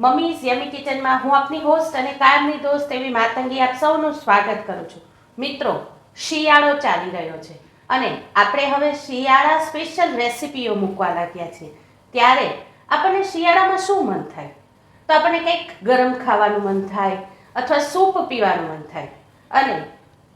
મમ્મીઝ યમી કિચનમાં હું આપની હોસ્ટ અને કાયમની દોસ્ત એવી માતંગી આપ સૌનું સ્વાગત કરું છું. મિત્રો, શિયાળો ચાલી રહ્યો છે અને આપણે હવે શિયાળા સ્પેશિયલ રેસિપીઓ મૂકવા લાગ્યા છીએ. ત્યારે આપણને શિયાળામાં શું મન થાય? તો આપણને કંઈક ગરમ ખાવાનું મન થાય અથવા સૂપ પીવાનું મન થાય. અને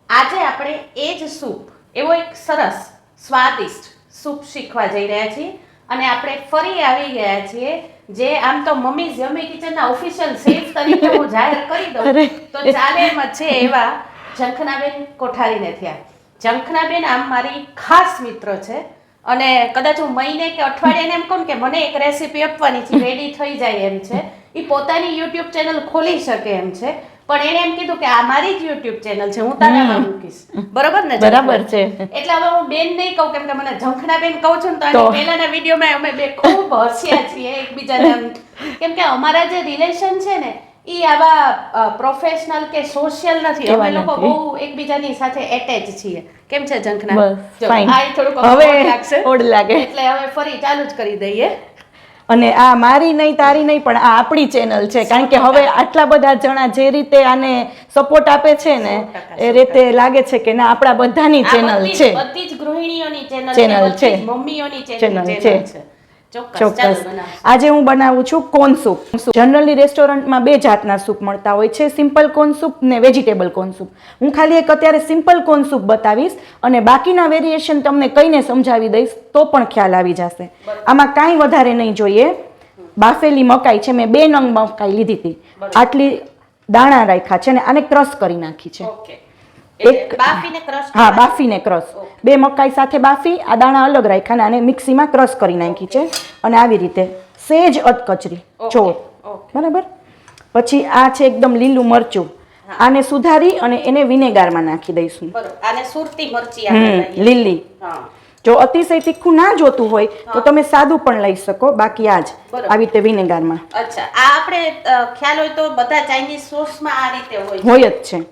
આજે આપણે એ જ સૂપ, એવો એક સરસ, સ્વાદિષ્ટ સૂપ શીખવા જઈ રહ્યા છીએ. અને આપણે ફરી આવી ગયા છીએ. જે આમ તો મમ્મી જમી કિચનના ઓફિશિયલ શેફ તરીકે હું જાહેર કરી દઉં. તો ચાલે એમ છે એવા ઝંખનાબેન કોઠારીને થયા. ઝંખનાબેન આમ મારી ખાસ મિત્ર છે. અને કદાચ હું મહિને કે અઠવાડિયાને એમ કહું કે મને એક રેસીપી આપવાની છે રેડી થઈ જાય એમ છે. એ પોતાની યુટ્યુબ ચેનલ ખોલી શકે એમ છે. પણ એને એમ કીધું કે આ મારી જ યુટ્યુબ ચેનલ છે હું તારામાં મૂકીશ. બરોબર ને બરાબર છે. એટલે હવે હું બેન નહીં કહું કેમ કે મને ઝંખના બેન કહું છું ને તો. પહેલાના વિડીયોમાં અમે બે ખૂબ હસ્યા છીએ એકબીજાને. કેમ કે અમારા જે રિલેશન છે ને એ આવા પ્રોફેશનલ કે સોશિયલ નથી. અમે લોકો બહુ એકબીજાની સાથે એટેચ છીએ. કેમ છે ઝંખના? હવે લાગે. એટલે હવે ફરી ચાલુ જ કરી દઈએ. અને આ મારી નહીં તારી નહીં પણ આ આપણી ચેનલ છે. કારણ કે હવે આટલા બધા જણા જે રીતે આને સપોર્ટ આપે છે ને એ રીતે લાગે છે કે ના આપણા બધાની ચેનલ છે. બધી જ ગૃહિણીઓની ચેનલ છે મમ્મીઓની ચેનલ છે. ચોક્કસ. આજે હું બનાવું છું કોન સૂપ. જનરલી રેસ્ટોરન્ટમાં બે જાતના સૂપ મળતા હોય છે સિમ્પલ કોન સૂપ ને વેજીટેબલ કોન સૂપ. હું ખાલી એક અત્યારે સિમ્પલ કોન સૂપ બતાવીશ અને બાકીના વેરિએશન તમને કહીને સમજાવી દઈશ તો પણ ખ્યાલ આવી જશે. આમાં કાંઈ વધારે નહીં જોઈએ. બાફેલી મકાઈ છે મેં બે નંગ મકાઈ લીધી હતી. આટલી દાણા રાખ્યા છે અને આને ક્રશ કરી નાખી છે. ઓકે. એક- બાફીને ક્રશ હા બાફીને ક્રશ. બે મકાઈ સાથે બાફી આ દાણા અલગ રાખ્યા અને આને મિક્સીમાં ક્રશ કરી નાખી છે અને આવી રીતે સેજ અધકચરી. જો બરાબર? પછી આ છે એકદમ લીલું મરચું. આને સુધારી અને એને વિનેગારમાં નાખી દઈશું. આને સુરતી મરચી લીલી. જો અતિશય તીખું ના જોતું હોય તો તમે સાદું પણ લઈ શકો. બાકી આ જ. આવી રીતે વિનેગારમાં. અચ્છા. આ આપણે ખ્યાલ હોય તો બધા ચાઇનીઝ સોસમાં આ રીતે હોય હોય જ છે.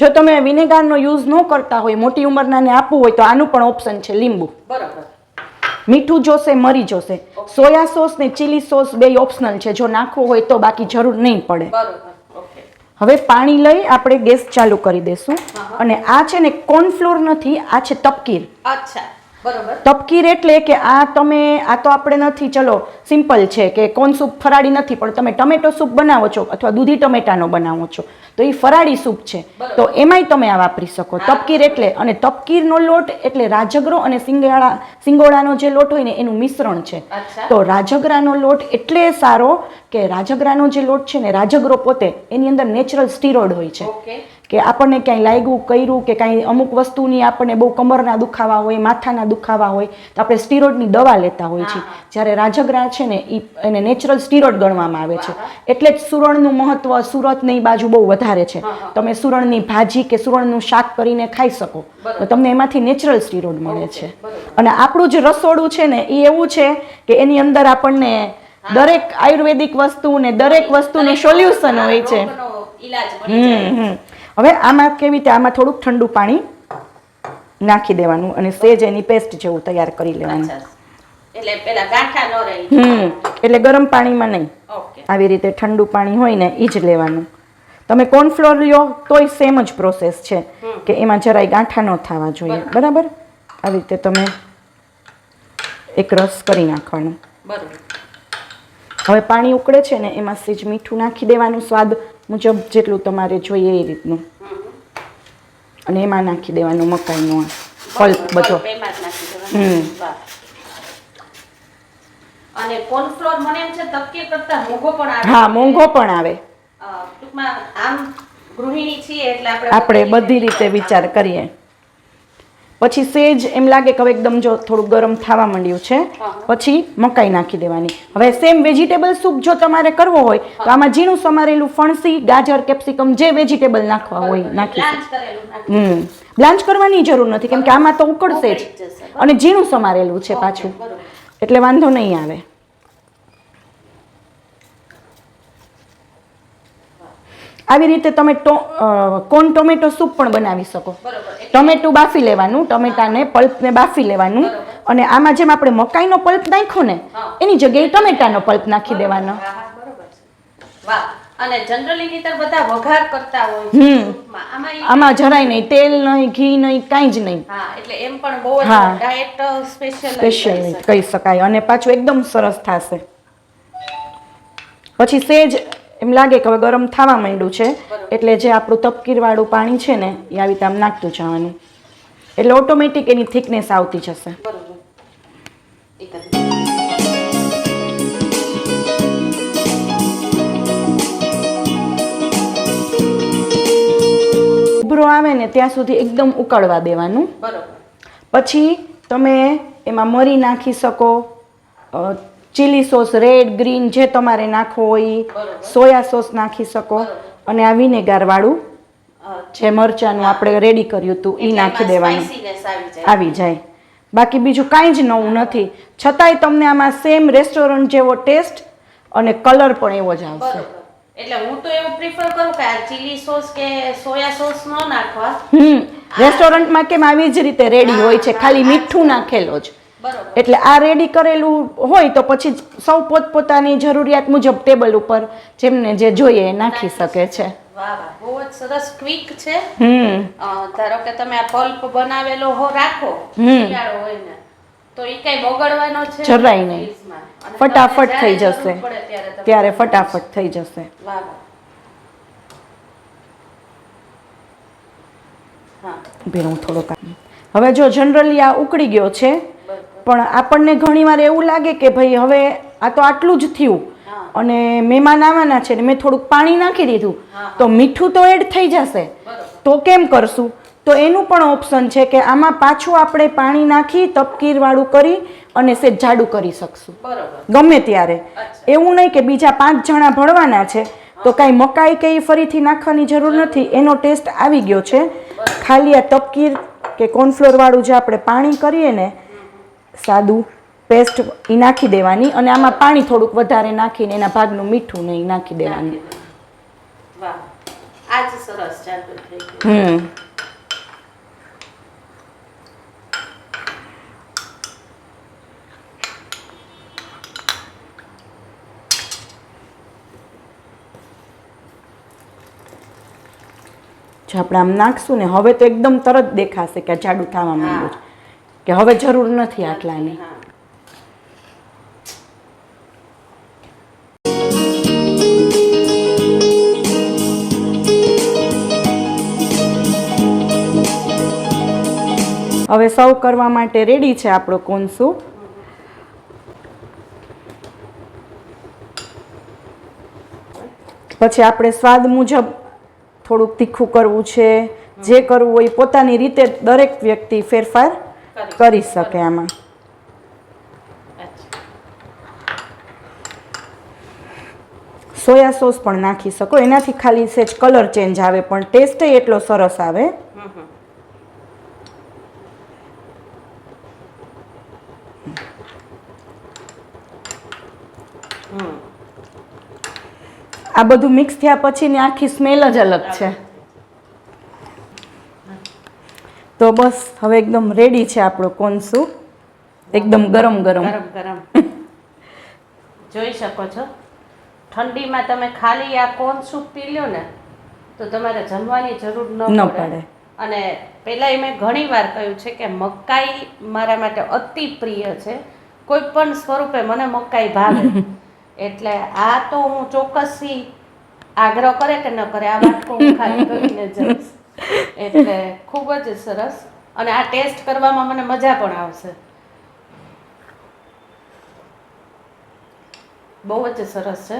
જો તમે વિનેગારનો યુઝ ન કરતા હોય મોટી ઉંમરનાને આપવું હોય તો આનું પણ ઓપ્શન છે લીંબુ. બરોબર. મીઠું જોશે મરી જોશે. સોયા સોસ ને ચીલી સોસ બે ઓપ્શનલ છે. જો નાખવું હોય તો બાકી જરૂર નહીં પડે. હવે પાણી લઈ આપણે ગેસ ચાલુ કરી દેશું. અને આ છે ને કોર્નફ્લોર નથી આ છે તપકીર. અચ્છા. તપકીર એટલે કે આ તમે આ તો આપણે નથી ચલો સિમ્પલ છે કે કોન સૂપ ફરાળી નથી પણ તમે ટમેટો સૂપ બનાવો છો અથવા દૂધી ટમેટાનો બનાવો છો તો એ ફરાળી સૂપ છે. તો એમાંય તમે આ વાપરી શકો. તપકીર એટલે અને તપકીરનો લોટ એટલે રાજગરો અને સિંગાળા સિંગોળાનો જે લોટ હોય ને એનું મિશ્રણ છે. તો રાજગરાનો લોટ એટલે સારો કે રાજગરાનો જે લોટ છે ને રાજગરો પોતે એની અંદર નેચરલ સ્ટીરોડ હોય છે. ઓકે. કે આપણને ક્યાંય લાગ્યું કર્યું કે કાંઈ અમુક વસ્તુની આપણને બહુ કમરના દુખાવા હોય માથાના દુખાવા હોય તો આપણે સ્ટીરોઇડની દવા લેતા હોય છે જ્યારે રાજગરા છે ને એ એને નેચરલ સ્ટીરોઇડ ગણવામાં આવે છે. એટલે જ સુરણનું મહત્વ સુરતની બાજુ બહુ વધારે છે. તમે સુરણની ભાજી કે સુરણનું શાક કરીને ખાઈ શકો તો તમને એમાંથી નેચરલ સ્ટીરોઇડ મળે છે. અને આપણું જે રસોડું છે ને એ એવું છે કે એની અંદર આપણને દરેક આયુર્વેદિક વસ્તુ ને દરેક વસ્તુનું સોલ્યુશન હોય છે. હમ હમ. હવે આમાં કેવી રીતે? આમાં થોડુંક ઠંડુ પાણી નાખી દેવાનું અને સેજ એની પેસ્ટ જેવું તૈયાર કરી લેવાનું. એટલે પેલા ગાંઠા ન રહી. હમ એટલે ગરમ પાણીમાં નહીં. આવી રીતે ઠંડુ પાણી હોય ને એ જ લેવાનું. તમે કોર્નફ્લોર લ્યો તોય સેમ જ પ્રોસેસ છે કે એમાં જરાય ગાંઠા ન થવા જોઈએ. બરાબર? આવી રીતે તમે એક રસ કરી નાખવાનું. બરોબર. હવે પાણી ઉકળે છે ને એમાં સેજ મીઠું નાખી દેવાનું સ્વાદ મુજબ જેટલું તમારે જોઈએ એ રીતનું. અને એમાં નાખી દેવાનું મકાઈનો આ પલ્પ બધો. હમ. અને કોર્નફ્લોર મને એમ છે તપકીર કરતા મોંઘો પણ આવે. હા મોંઘો પણ આવે. ટૂંકમાં આમ ગૃહિણી છીએ એટલે આપણે આપણે બધી રીતે વિચાર કરીએ. પછી સેજ એમ લાગે કે હવે એકદમ જો થોડું ગરમ થવા માંડ્યું છે પછી મકાઈ નાખી દેવાની. હવે સેમ વેજીટેબલ સૂપ જો તમારે કરવો હોય તો આમાં ઝીણું સમારેલું ફણસી ગાજર કેપ્સિકમ જે વેજીટેબલ નાખવા હોય નાખી હમ. બ્લાન્ચ કરવાની જરૂર નથી કેમ કે આમાં તો ઉકળશે જ. અને ઝીણું સમારેલું છે પાછું. એટલે વાંધો નહીં આવે. આવી રીતે તમે અ, ટોમેટો સૂપ પણ બનાવી શકો. ટમેટું બાફી લેવાનું ટમેટાને પલ્પને બાફી લેવાનું. અને આમાં જેમ આપણે મકાઈનો પલ્પ નાખ્યો ને એની જગ્યાએ ટમેટાનો પલ્પ નાખી દેવાનો. અને જનરલી નીતર બધા વઘાર કરતા હોય હમ. આમાં જરાય નહીં તેલ નહીં ઘી નહીં કાંઈ જ નહીં. એટલે એમ પણ બહુ ડાયટ સ્પેશિયલ સ્પેશિયલ કહી શકાય. અને પાછું એકદમ સરસ થશે. પછી સેજ એમ લાગે કે હવે ગરમ થવા માંડ્યું છે. એટલે જે આપણું તપકીરવાળું પાણી છે ને એ આવી રીતે આમ નાખતું જવાનું. એટલે ઓટોમેટિક એની થિકનેસ આવતી જશે. ઉભરો આવે ને ત્યાં સુધી એકદમ ઉકળવા દેવાનું. પછી તમે એમાં મરી નાખી શકો ચીલી સોસ રેડ ગ્રીન જે તમારે નાખવો હોય. સોયા સોસ નાખી શકો. અને આ વિનેગારવાળું જે મરચાંનું આપણે રેડી કર્યું હતું એ નાખી દેવાનું. આવી જાય. બાકી બીજું કાંઈ જ નવું નથી. છતાંય તમને આમાં સેમ રેસ્ટોરન્ટ જેવો ટેસ્ટ અને કલર પણ એવો જ આવશે. એટલે હું તો એવું પ્રિફર કરું કે આ ચીલી સોસ કે સોયા સોસ ન નાખવા. હમ. રેસ્ટોરન્ટમાં કેમ આવી જ રીતે રેડી હોય છે ખાલી મીઠું નાખેલો જ. એટલે આ રેડી કરેલું હોય તો પછી સૌ પોતપોતાની જરૂરિયાત મુજબ ટેબલ ઉપર જેમને જે જોઈએ એ નાખી શકે છે. બહુ જ સરસ ક્વિક છે. ધારો કે તમે આ પલ્પ બનાવેલો હો રાખો. શિયાળો હોય ને તો એ કઈ બગડવાનો છે? જરાય નહીં. ફટાફટ થઈ જશે. ત્યારે ફટાફટ થઈ જશે. હવે જો જનરલી આ ઉકળી ગયો છે પણ આપણને ઘણીવાર એવું લાગે કે ભાઈ હવે આ તો આટલું જ થયું. અને મહેમાન આવવાના છે ને મેં થોડુંક પાણી નાખી દીધું. તો મીઠું તો એડ થઈ જશે. તો કેમ કરશું? તો એનું પણ ઓપ્શન છે કે આમાં પાછું આપણે પાણી નાખી તપકીરવાળું કરી અને સે જાડું કરી શકશું. ગમે ત્યારે. એવું નહીં કે બીજા પાંચ જણા ભળવાના છે. તો કાંઈ મકાઈ કે એ ફરીથી નાખવાની જરૂર નથી. એનો ટેસ્ટ આવી ગયો છે. ખાલી આ તપકીર કે કોર્નફ્લોરવાળું જે આપણે પાણી કરીએ ને સાદું પેસ્ટ એ નાખી દેવાની અને આમાં પાણી થોડુંક વધારે નાખીને એના ભાગનું મીઠું નહીં નાખી દેવાનું. હમ. જો આપણે આમ નાખશું ને હવે તો એકદમ તરત દેખાશે કે જાડું થવા માંડ્યું છે. કે હવે જરૂર નથી આટલાની. હવે સર્વ કરવા માટે રેડી છે આપણો કોન સૂપ પછી આપણે સ્વાદ મુજબ થોડુંક તીખું કરવું છે. જે કરવું હોય પોતાની રીતે દરેક વ્યક્તિ ફેરફાર કરી શકે આમાં સોયા સોસ પણ નાખી શકો. એનાથી ખાલી સેજ કલર ચેન્જ આવે, પણ ટેસ્ટ એટલો સરસ આવે. આ બધું મિક્સ થયા પછીની આખી સ્મેલ જ અલગ છે. તો બસ હવે એકદમ રેડી છે આપણો કોન સૂપ એકદમ ગરમ ગરમ. ગરમ ગરમ. જોઈ શકો છો. ઠંડીમાં તમે ખાલી આ કોન સૂપ પી લ્યો ને તો તમારે જમવાની જરૂર ન પડે. અને પહેલાં મેં ઘણી વાર કહ્યું છે કે મકાઈ મારા માટે અતિ પ્રિય છે. કોઈ પણ સ્વરૂપે મને મકાઈ ભાવે. એટલે આ તો હું ચોક્કસથી આગ્રહ કરે કે ન કરે આ વાટકો હું ખાલી કરીને જઈશ. એટલે ખૂબ જ સરસ. અને આ ટેસ્ટ કરવામાં મને મજા પણ આવશે. બહુ જ સરસ છે.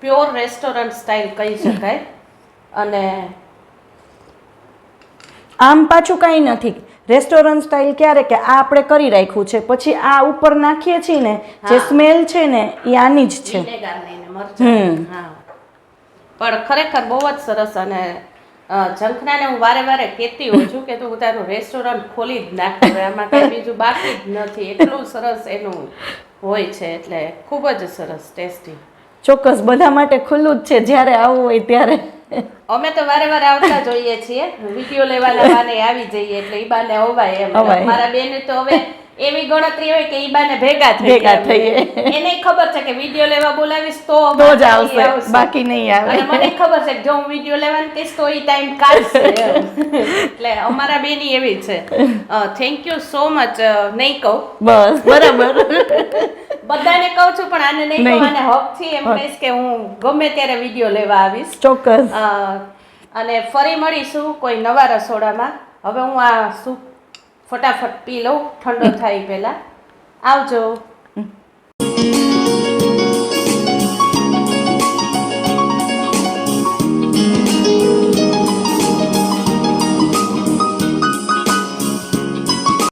પ્યોર રેસ્ટોરન્ટ સ્ટાઇલ કહી શકાય. અને આમ પાછું કાંઈ નથી. રેસ્ટોરન્ટ સ્ટાઇલ ક્યારે કે આ આપણે કરી રાખ્યું છે. પછી આ ઉપર નાખીએ છીએ ને જે સ્મેલ છે ને એ આની જ છે. પણ ખરેખર બહુ જ સરસ અને અ, ઝંખનાને હું વારે વારે કહેતી હોઉં છું કે તું તારું રેસ્ટોરન્ટ ખોલી જ નાખ. આમાં કંઈ બીજું બાકી જ નથી. એટલું સરસ એનું હોય છે એટલે ખૂબ જ સરસ ટેસ્ટી. ચોક્કસ બધા માટે ખુલ્લું જ છે. જ્યારે આવવું હોય ત્યારે. અમે તો વારે વારે આવતા જોઈએ છીએ. વીડિયો લેવાના બાને આવી જઈએ એટલે એ બાને અવાય એમ. મારા બેન તો હવે એવી ગણતરી હોય કે ઈબાને બાને ભેગા થઈ ભેગા. થઈએ. એને ખબર છે કે વીડિયો લેવા બોલાવીશ તો તો જ આવશે. બાકી નહીં આવે. અને મને ખબર છે કે જો હું વીડિયો લેવાનું કહીશ તો એ ટાઈમ કાઢશે. એટલે અમારા બેની એવી છે. થેન્ક યુ સો મચ નહીં કહું. બસ. બરાબર. બધાને કહું છું પણ આને નહીં કહું. આને હકથી એમ કહીશ કે હું ગમે ત્યારે વીડિયો લેવા આવીશ. ચોક્કસ. અને ફરી મળીશું કોઈ નવા રસોડામાં. હવે હું આ સૂપ ફટાફટ પી લઉં ઠંડો થાય પહેલાં. આવજો.